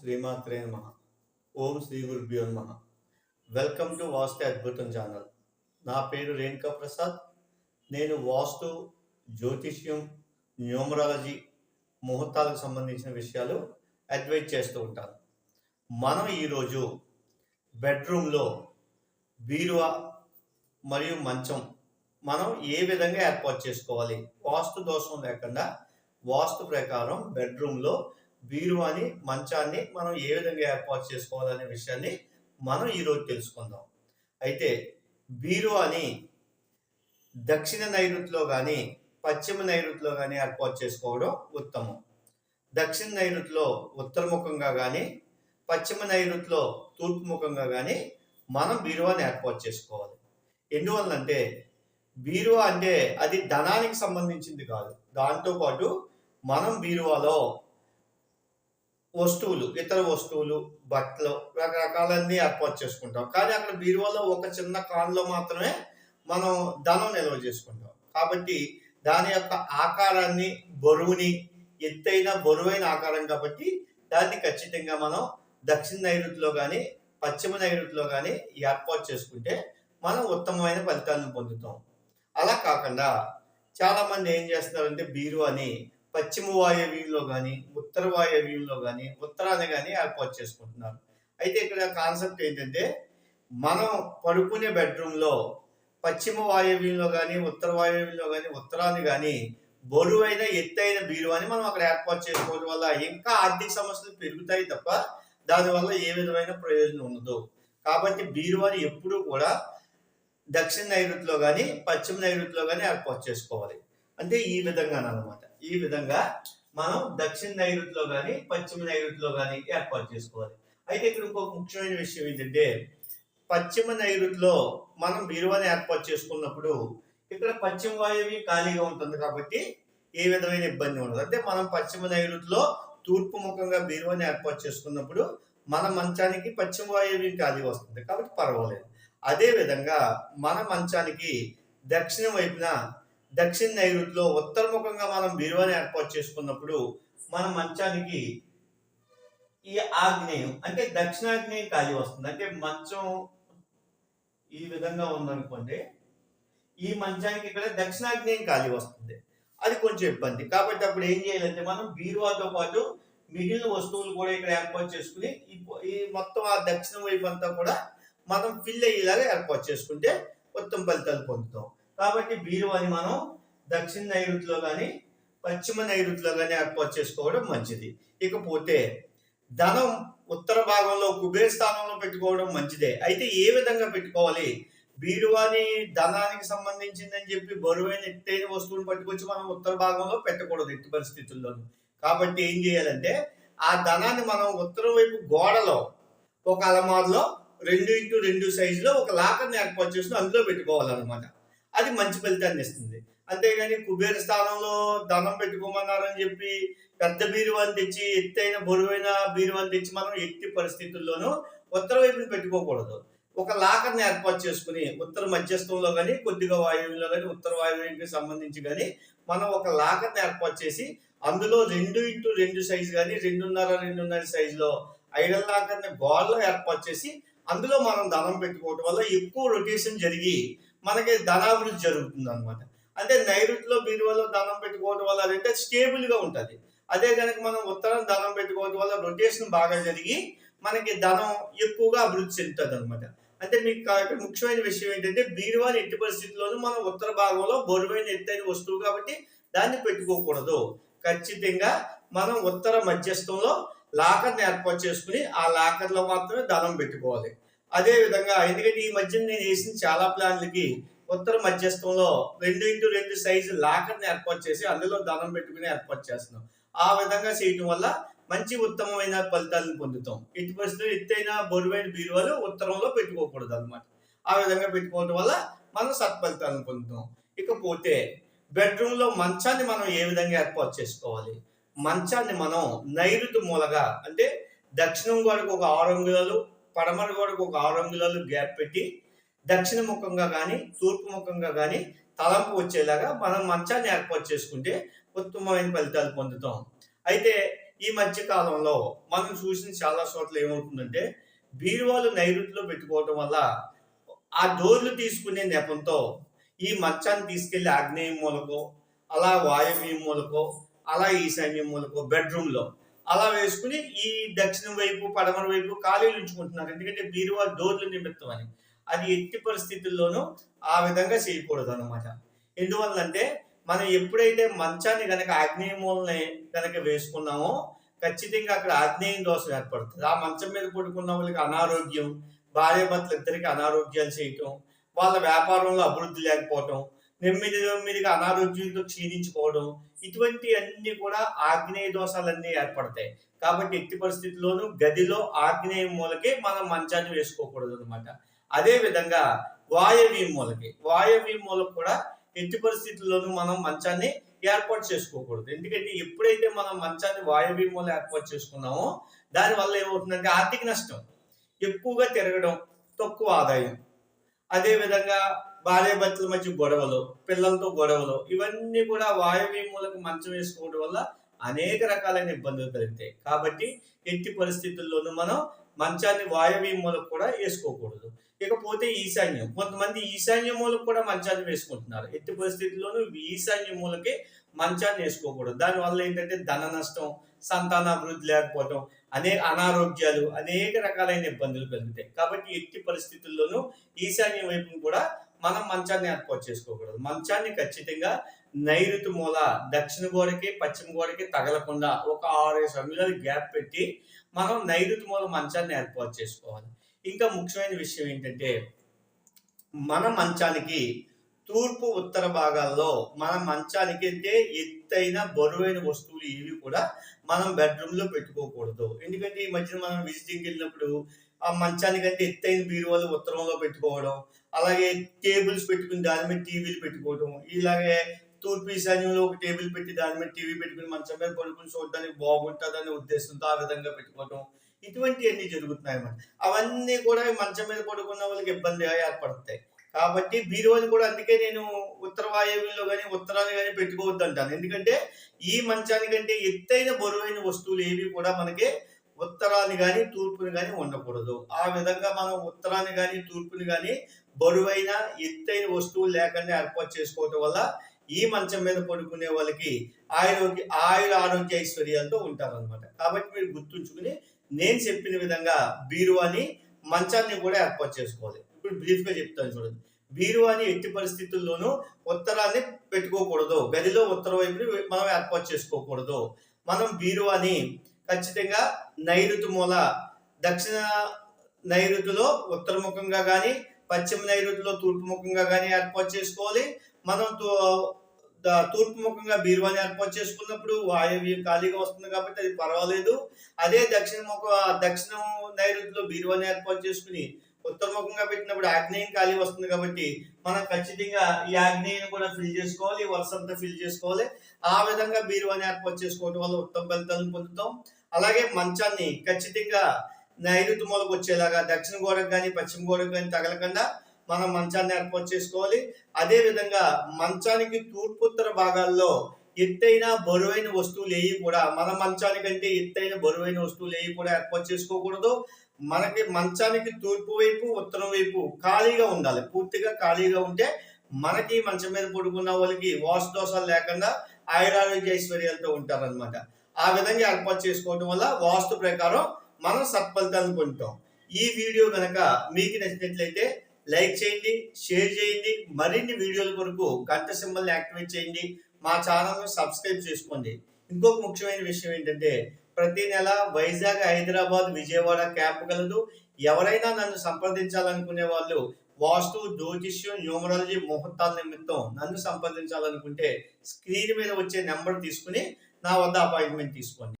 శ్రీమాత్రే నమ. ఓం శ్రీ గురుభ్యో నమ. వెల్కమ్ టు వాస్తు అద్భుతం ఛానల్. నా పేరు రేణుకా ప్రసాద్. నేను వాస్తు జ్యోతిష్యం న్యూమరాలజీ ముహూర్తాలకు సంబంధించిన విషయాలు అడ్వైజ్ చేస్తూ ఉంటాను. మనం ఈరోజు బెడ్రూమ్లో బీరువా మరియు మంచం మనం ఏ విధంగా ఏర్పాటు చేసుకోవాలి? వాస్తు దోషం లేకుండా వాస్తు ప్రకారం బెడ్రూమ్లో బీరువాని మంచాన్ని మనం ఏ విధంగా ఏర్పాటు చేసుకోవాలనే విషయాన్ని మనం ఈరోజు తెలుసుకుందాం. అయితే బీరువాని దక్షిణ నైరుతిలో కానీ పశ్చిమ నైరుతిలో కానీ ఏర్పాటు చేసుకోవడం ఉత్తమం. దక్షిణ నైరుతిలో ఉత్తరముఖంగా కానీ పశ్చిమ నైరుతిలో తూర్పు ముఖంగా కానీ మనం బీరువాని ఏర్పాటు చేసుకోవాలి. ఎందువల్లంటే బీరువా అంటే అది ధనానికి సంబంధించింది కాదు. దాంతోపాటు మనం బీరువాలో వస్తువులు ఇతర వస్తువులు బట్టలు రకరకాలన్నీ ఏర్పాటు చేసుకుంటాం. కానీ అక్కడ బీరువాలో ఒక చిన్న కాన్లో మాత్రమే మనం ధనం నిల్వ చేసుకుంటాం. కాబట్టి దాని యొక్క ఆకారాన్ని బరువుని ఎత్తైన బరువైన ఆకారం కాబట్టి దాన్ని ఖచ్చితంగా మనం దక్షిణ నైరుతిలో కానీ పశ్చిమ నైరుతిలో కానీ ఏర్పాటు చేసుకుంటే మనం ఉత్తమమైన ఫలితాలను పొందుతాం. అలా కాకుండా చాలామంది ఏం చేస్తున్నారంటే బీరువాని పశ్చిమ వాయవ్యంలో కానీ ఉత్తర వాయవ్యంలో కానీ ఉత్తరాన్ని కానీ ఏర్పాటు చేసుకుంటున్నారు. అయితే ఇక్కడ కాన్సెప్ట్ ఏంటంటే మనం పడుకునే బెడ్రూమ్లో పశ్చిమ వాయువ్యంలో కానీ ఉత్తర వాయువ్యంలో కానీ ఉత్తరాన్ని కానీ బరువైన ఎత్తైన బీరువాని మనం అక్కడ ఏర్పాటు చేసుకోవడం వల్ల ఇంకా ఆర్థిక సమస్యలు పెరుగుతాయి తప్ప దానివల్ల ఏ విధమైన ప్రయోజనం ఉండదు. కాబట్టి బీరువాని ఎప్పుడూ కూడా దక్షిణ నైరుతిలో కానీ పశ్చిమ నైరుతిలో కానీ ఏర్పాటు చేసుకోవాలి. అంటే ఈ విధంగా అనమాట ఈ విధంగా మనం దక్షిణ నైరుతిలో కానీ పశ్చిమ నైరుతిలో కానీ ఏర్పాటు చేసుకోవాలి. అయితే ఇక్కడ ఇంకొక ముఖ్యమైన విషయం ఏంటంటే పశ్చిమ నైరుతిలో మనం బీరువాని ఏర్పాటు చేసుకున్నప్పుడు ఇక్కడ పశ్చిమ వాయువి ఖాళీగా ఉంటుంది కాబట్టి ఏ విధమైన ఇబ్బంది ఉండదు. అంటే మనం పశ్చిమ నైరుతిలో తూర్పు ముఖంగా బీరువాని ఏర్పాటు చేసుకున్నప్పుడు మన మంచానికి పశ్చిమ వాయువ్యం ఖాళీ వస్తుంది కాబట్టి పర్వాలేదు. అదే విధంగా మన మంచానికి దక్షిణ వైపున దక్షిణ నైరుతిలో ఉత్తరముఖంగా మనం బీరువాని ఏర్పాటు చేసుకున్నప్పుడు మన మంచానికి ఈ ఆగ్నేయం అంటే దక్షిణాగ్నేయం ఖాళీ వస్తుంది. అంటే మంచం ఈ విధంగా ఉందనుకోండి ఈ మంచానికి ఇక్కడ దక్షిణాగ్నేయం ఖాళీ వస్తుంది. అది కొంచెం ఇబ్బంది. కాబట్టి అప్పుడు ఏం చేయాలంటే మనం బీరువాతో పాటు మిగిలిన వస్తువులు కూడా ఇక్కడ ఏర్పాటు చేసుకుని ఈ ఈ మొత్తం ఆ దక్షిణ వైపు అంతా కూడా మనం ఫిల్ అయ్యేలాగా ఏర్పాటు చేసుకుంటే ఉత్తమ ఫలితాలు పొందుతాం. కాబట్టి బీరువాని మనం దక్షిణ నైరుతిలో కానీ పశ్చిమ నైరుతిలో కానీ ఏర్పాటు చేసుకోవడం మంచిది. ఇకపోతే ధనం ఉత్తర భాగంలో కుబేర స్థానంలో పెట్టుకోవడం మంచిదే. అయితే ఏ విధంగా పెట్టుకోవాలి? బీరువాని ధనానికి సంబంధించిందని చెప్పి బరువైన ఎత్తైన వస్తువులు పట్టుకొచ్చి మనం ఉత్తర భాగంలో పెట్టకూడదు ఎట్టి పరిస్థితుల్లోనూ. కాబట్టి ఏం చేయాలంటే ఆ ధనాన్ని మనం ఉత్తరం వైపు గోడలో ఒక అలమారులో రెండు ఇంటూ రెండు సైజులో ఒక లాకర్ని ఏర్పాటు చేసుకుని అందులో పెట్టుకోవాలన్నమాట. అది మంచి ఫలితాన్ని ఇస్తుంది. అంతేగాని కుబేర స్థానంలో ధనం పెట్టుకోమన్నారని చెప్పి పెద్ద బీరువాని తెచ్చి ఎత్తైన బరువైన బీరువాని తెచ్చి మనం ఎట్టి పరిస్థితుల్లోనూ ఉత్తర వైపుని పెట్టుకోకూడదు. ఒక లాకర్ని ఏర్పాటు చేసుకుని ఉత్తర మధ్యస్థంలో కానీ కొద్దిగా వాయువులో కానీ ఉత్తర వాయువుకి సంబంధించి కానీ మనం ఒక లాకర్ని ఏర్పాటు చేసి అందులో రెండు ఇంటూ రెండు సైజు కానీ రెండున్నర రెండున్నర సైజులో ఐడల్ లాకర్ని గోడలో ఏర్పాటు చేసి అందులో మనం ధనం పెట్టుకోవటం వల్ల ఎక్కువ రొటేషన్ జరిగి మనకి ధనాభివృద్ధి జరుగుతుంది అనమాట అంటే నైరుతిలో బీరువాలో ధనం పెట్టుకోవడం వల్ల అదంటే స్టేబుల్గా ఉంటుంది. అదే కనుక మనం ఉత్తరం ధనం పెట్టుకోవడం వల్ల రొటేషన్ బాగా జరిగి మనకి ధనం ఎక్కువగా అభివృద్ధి చెందుతుంది అనమాట అంటే మీకు ముఖ్యమైన విషయం ఏంటంటే బీరువాని ఎట్టి పరిస్థితుల్లోనూ మనం ఉత్తర భాగంలో బరువైన ఎత్తైన వస్తువు కాబట్టి దాన్ని పెట్టుకోకూడదు. ఖచ్చితంగా మనం ఉత్తర మధ్యస్థంలో లాకర్ని ఏర్పాటు చేసుకుని ఆ లాకర్లో మాత్రమే ధనం పెట్టుకోవాలి. అదే విధంగా ఎందుకంటే ఈ మధ్య నేను వేసిన చాలా ప్లాన్లకి ఉత్తర మధ్యస్థంలో రెండు ఇంటూ రెండు సైజు లాకర్ని ఏర్పాటు చేసి అందులో ధనం పెట్టుకుని ఏర్పాటు చేస్తున్నాం. ఆ విధంగా చేయటం వల్ల మంచి ఉత్తమమైన ఫలితాలను పొందుతాం. ఎట్టి పరిస్థితుల్లో ఎత్తైన బరువైన బీరువాలు ఉత్తరంలో పెట్టుకోకూడదు అనమాట ఆ విధంగా పెట్టుకోవడం వల్ల మనం సత్ఫలితాలను పొందుతాం. ఇకపోతే బెడ్రూమ్లో మంచాన్ని మనం ఏ విధంగా ఏర్పాటు చేసుకోవాలి? మంచాన్ని మనం నైరుతి మూలగా అంటే దక్షిణం గోడకు ఒక ఆరు అంగుళాలు పడమర గోడకు ఒక ఆరు అంగుళాలు గ్యాప్ పెట్టి దక్షిణ ముఖంగా కానీ తూర్పు ముఖంగా కానీ తలంపు వచ్చేలాగా మనం మంచాన్ని ఏర్పాటు చేసుకుంటే ఉత్తమమైన ఫలితాలు పొందుతాం. అయితే ఈ మధ్య కాలంలో మనం చూసిన చాలా చోట్ల ఏమవుతుందంటే బీరువాలు నైరుతిలో పెట్టుకోవటం వల్ల ఆ డోర్లు తీసుకునే నెపంతో ఈ మంచాన్ని తీసుకెళ్ళి ఆగ్నేయ మూలకో అలా వాయువ్యం మూలకో అలా ఈశాన్యం మూలకో బెడ్రూమ్లో అలా వేసుకుని ఈ దక్షిణం వైపు పడమర వైపు ఖాళీలు ఉంచుకుంటున్నారు. ఎందుకంటే బీరువా డోర్లు నిమిత్తం అని. అది ఎట్టి పరిస్థితుల్లోనూ ఆ విధంగా చేయకూడదు అనమాట ఎందువల్లంటే మనం ఎప్పుడైతే మంచాన్ని కనుక ఆగ్నేయ మూలని కనుక వేసుకున్నామో ఖచ్చితంగా అక్కడ ఆగ్నేయం దోషం ఏర్పడుతుంది. ఆ మంచం మీద పడుకున్న వాళ్ళకి అనారోగ్యం భార్య భర్తలు ఇద్దరికి అనారోగ్యాలు చేయటం వాళ్ళ వ్యాపారంలో అభివృద్ధి లేకపోవటం నెమ్మది నెమ్మదిగా అనారోగ్యంతో క్షీణించుకోవడం ఇటువంటి అన్ని కూడా ఆగ్నేయ దోషాలన్నీ ఏర్పడతాయి. కాబట్టి ఎట్టి పరిస్థితుల్లోనూ గదిలో ఆగ్నేయ మూలకే మనం మంచాన్ని వేసుకోకూడదు అనమాట అదే విధంగా వాయవ్య మూలకి. వాయవ్య మూలకు కూడా ఎట్టి పరిస్థితుల్లోనూ మనం మంచాన్ని ఏర్పాటు చేసుకోకూడదు. ఎందుకంటే ఎప్పుడైతే మనం మంచాన్ని వాయవ్య మూల ఏర్పాటు చేసుకున్నామో దానివల్ల ఏమవుతుందంటే ఆర్థిక నష్టం ఎక్కువగా తిరగడం తక్కువ ఆదాయం. అదేవిధంగా భార్య భర్తల మధ్య గొడవలు పిల్లలతో గొడవలు ఇవన్నీ కూడా వాయవ్య మూలకు మంచం వేసుకోవడం వల్ల అనేక రకాలైన ఇబ్బందులు కలుగుతాయి కాబట్టి ఎట్టి పరిస్థితుల్లోనూ మనం మంచాన్ని వాయవ్య మూలకు కూడా వేసుకోకూడదు. ఇకపోతే ఈశాన్యం కొంతమంది ఈశాన్య మూలకు కూడా మంచాన్ని వేసుకుంటున్నారు. ఎట్టి పరిస్థితుల్లోనూ ఈశాన్య మూలకే మంచాన్ని వేసుకోకూడదు. దానివల్ల ఏంటంటే ధన నష్టం సంతాన అభివృద్ధి లేకపోవడం అనేక అనారోగ్యాలు అనేక రకాలైన ఇబ్బందులు కలుగుతాయి కాబట్టి ఎట్టి పరిస్థితుల్లోనూ ఈశాన్య వైపును కూడా మనం మంచాన్ని ఏర్పాటు చేసుకోకూడదు. మంచాన్ని ఖచ్చితంగా నైరుతి మూల దక్షిణ గోడకి పశ్చిమ గోడకి తగలకుండా ఒక ఆరేడు అంగుళాలు గ్యాప్ పెట్టి మనం నైరుతి మూల మంచాన్ని ఏర్పాటు చేసుకోవాలి. ఇంకా ముఖ్యమైన విషయం ఏంటంటే మన మంచానికి తూర్పు ఉత్తర భాగాల్లో మన మంచానికి అంటే ఎత్తైన బరువైన వస్తువులు ఏవి కూడా మనం బెడ్రూమ్లో పెట్టుకోకూడదు. ఎందుకంటే ఈ మధ్యన మనం విజిటింగ్కి వెళ్ళినప్పుడు ఆ మంచానికంటే ఎత్తైన బీరువాలు ఉత్తరంలో పెట్టుకోవడం అలాగే టేబుల్స్ పెట్టుకుని దాని మీద టీవీలు పెట్టుకోవడం ఇలాగే తూర్పు ఈశాన్యంలో ఒక టేబుల్ పెట్టి దాని మీద టీవీ పెట్టుకుని మంచం మీద పడుకుని చూడడానికి బాగుంటుందనే ఉద్దేశంతో ఆ విధంగా పెట్టుకోవడం. ఇటువంటివన్నీ జరుగుతున్నాయి అన్నమాట అవన్నీ కూడా మంచం మీద పడుకున్న వాళ్ళకి ఇబ్బందిగా ఏర్పడతాయి. కాబట్టి బీరువాలు కూడా అందుకే నేను ఉత్తర వాయువుల్లో కానీ ఉత్తరాన్ని కానీ పెట్టుకోవద్దు అంటాను ఎందుకంటే ఈ మంచానికంటే ఎత్తైన బరువైన వస్తువులు ఏవి కూడా మనకి ఉత్తరాన్ని కానీ తూర్పుని కానీ ఉండకూడదు. ఆ విధంగా మనం ఉత్తరాన్ని కానీ తూర్పుని కానీ బరువైన ఎత్తైన వస్తువులు లేకుండా ఏర్పాటు చేసుకోవటం వల్ల ఈ మంచం మీద పడుకునే వాళ్ళకి ఆరోగ్య ఆయుర ఆరోగ్య ఐశ్వర్యాలతో ఉంటారనమాట కాబట్టి మీరు గుర్తుంచుకుని నేను చెప్పిన విధంగా బీరువాని మంచాన్ని కూడా ఏర్పాటు చేసుకోవాలి. ఇప్పుడు బ్రీఫ్గా చెప్తాను చూడండి. బీరువాని ఎట్టి పరిస్థితుల్లోనూ ఉత్తరాన్ని పెట్టుకోకూడదు. గదిలో ఉత్తర వైపుని మనం ఏర్పాటు చేసుకోకూడదు. మనం బీరువాని ఖచ్చితంగా నైరుతి మూల దక్షిణ నైరుతిలో ఉత్తరముఖంగా కానీ పశ్చిమ నైరుతిలో తూర్పు ముఖంగా కానీ ఏర్పాటు చేసుకోవాలి. మనం తూర్పుముఖంగా తూర్పు ముఖంగా బీరువాని ఏర్పాటు చేసుకున్నప్పుడు వాయువ్యం ఖాళీగా వస్తుంది కాబట్టి అది పర్వాలేదు. అదే దక్షిణ ముఖ దక్షిణ నైరుతిలో బీరువాని ఏర్పాటు చేసుకుని ఉత్తరముఖంగా పెట్టినప్పుడు ఆగ్నేయం ఖాళీ వస్తుంది కాబట్టి మనం ఖచ్చితంగా ఈ ఆగ్నేయం కూడా ఫిల్ చేసుకోవాలి ఈ వరుస అంతా ఫిల్ చేసుకోవాలి. ఆ విధంగా బీరువాని ఏర్పాటు చేసుకోవడం వల్ల ఉత్తమ ఫలితాలను పొందుతాం. అలాగే మంచాన్ని ఖచ్చితంగా నైరుతి మూలకు వచ్చేలాగా దక్షిణ గోడకు కానీ పశ్చిమ గోడకు కానీ తగలకుండా మనం మంచాన్ని ఏర్పాటు చేసుకోవాలి. అదే విధంగా మంచానికి తూర్పుత్తర భాగాల్లో ఎత్తైన బరువైన వస్తువులు ఏవి కూడా మన మంచానికంటే ఎత్తైన బరువైన వస్తువులు ఏవి కూడా ఏర్పాటు చేసుకోకూడదు. మనకి మంచానికి తూర్పు వైపు ఉత్తరం వైపు ఖాళీగా ఉండాలి. పూర్తిగా ఖాళీగా ఉంటే మనకి మంచం మీద పడుకున్న వాళ్ళకి వాసు దోషాలు లేకుండా ఆయురారోగ్య ఐశ్వర్యాలతో ఉంటారన్నమాట. ఆ విధంగా ఏర్పాటు చేసుకోవడం వల్ల వాస్తు ప్రకారం మనం సత్ఫలితాలను పొందుతాం. ఈ వీడియో కనుక మీకు నచ్చినట్లయితే లైక్ చేయండి షేర్ చేయండి మరిన్ని వీడియోల కొరకు గంట సింబల్ని యాక్టివేట్ చేయండి మా ఛానల్ను సబ్స్క్రైబ్ చేసుకోండి. ఇంకొక ముఖ్యమైన విషయం ఏంటంటే ప్రతి నెల వైజాగ్ హైదరాబాద్ విజయవాడ క్యాంప్ కలదు. ఎవరైనా నన్ను సంప్రదించాలనుకునే వాళ్ళు వాస్తు జ్యోతిష్యం న్యూమరాలజీ ముహూర్తాల నిమిత్తం నన్ను సంప్రదించాలనుకుంటే స్క్రీన్ మీద వచ్చే నెంబర్ తీసుకుని నా వద్ద అపాయింట్మెంట్ తీసుకోండి